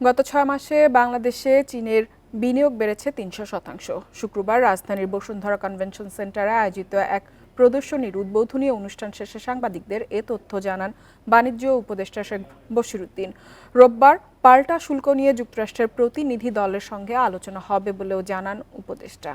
গত ছয় মাসে বাংলাদেশে চীনের বিনিয়োগ বেড়েছে তিনশো শতাংশ। শুক্রবার রাজধানীর বসুন্ধরা কনভেনশন সেন্টারে আয়োজিত এক প্রদর্শনীর উদ্বোধনী অনুষ্ঠান শেষে সাংবাদিকদের এ তথ্য জানান বাণিজ্য উপদেষ্টা শেখ বশিরুদ্দিন। রোববার পাল্টা শুল্ক নিয়ে যুক্তরাষ্ট্রের প্রতিনিধি দলের সঙ্গে আলোচনা হবে বলেও জানান উপদেষ্টা।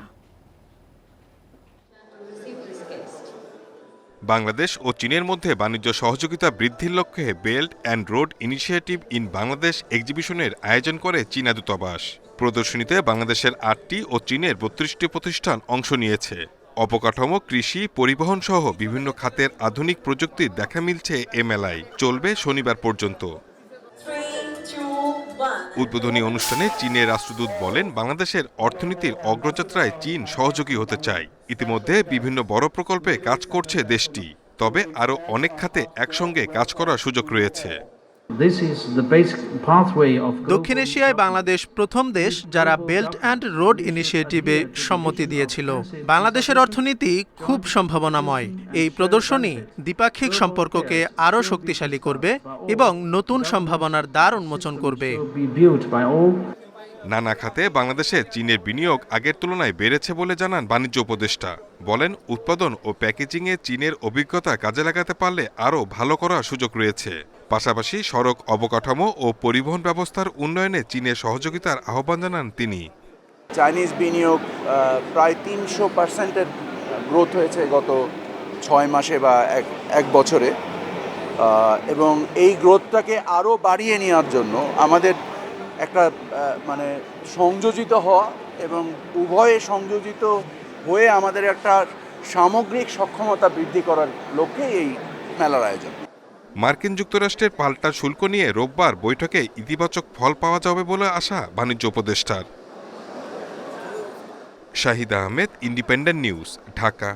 বাংলাদেশ ও চীনের মধ্যে বাণিজ্য সহযোগিতা বৃদ্ধির লক্ষ্যে belt and road initiative in Bangladesh এক্সিবিশনের আয়োজন করে চীনা দূতাবাস। প্রদর্শনীতে বাংলাদেশের আটটি ও চীনের বত্রিশটি প্রতিষ্ঠান অংশ নিয়েছে। অবকাঠামো, কৃষি, পরিবহন সহ বিভিন্ন খাতের আধুনিক প্রযুক্তির দেখা মিলছে এ মেলায় চলবে শনিবার পর্যন্ত। উদ্বোধনী অনুষ্ঠানে চীনের রাষ্ট্রদূত বলেন, বাংলাদেশের অর্থনীতির অগ্রযাত্রায় চীন সহযোগী হতে চায়। ইতিমধ্যে বিভিন্ন বড় প্রকল্পে কাজ করছে দেশটি তবে আরও অনেক খাতে একসঙ্গে কাজ করার সুযোগ রয়েছে। দক্ষিণ এশিয়ায় বাংলাদেশ প্রথম দেশ যারা বেল্ট অ্যান্ড রোড ইনিশিয়েটিভে সম্মতি দিয়েছিল। বাংলাদেশের অর্থনীতি খুব সম্ভাবনাময়। এই প্রদর্শনী দ্বিপাক্ষিক সম্পর্ককে আরও শক্তিশালী করবে এবং নতুন সম্ভাবনার দ্বার উন্মোচন করবে। নানা খাতে বাংলাদেশে চীনের বিনিয়োগ আগের তুলনায় বেড়েছে বলে জানান বাণিজ্য উপদেষ্টা। বলেন, উৎপাদন ও প্যাকেজিংয়ে চীনের অভিজ্ঞতা কাজে লাগাতে পারলে আরও ভালো করার সুযোগ রয়েছে। পাশাপাশি সড়ক অবকাঠামো ও পরিবহন ব্যবস্থার উন্নয়নে চীনের সহযোগিতার আহ্বান জানান তিনি। চাইনিজ বিনিয়োগ প্রায় তিনশো পার্সেন্টের গ্রোথ হয়েছে গত ছয় মাসে বা এক এক বছরে। এবং এই গ্রোথটাকে আরও বাড়িয়ে নেওয়ার জন্য আমাদের একটা মানে সংযোজিত হওয়া এবং উভয়ে সংযোজিত হয়ে আমাদের একটা সামগ্রিক সক্ষমতা বৃদ্ধি করার লক্ষ্যে এই মেলার আয়োজন। মার্কিন যুক্তরাষ্ট্রের পাল্টা শুল্ক নিয়ে রোববার বৈঠকে ইতিবাচক ফল পাওয়া যাবে বলে আশা বাণিজ্য উপদেষ্টার। Shahid Ahmed, Independent News, Dhaka.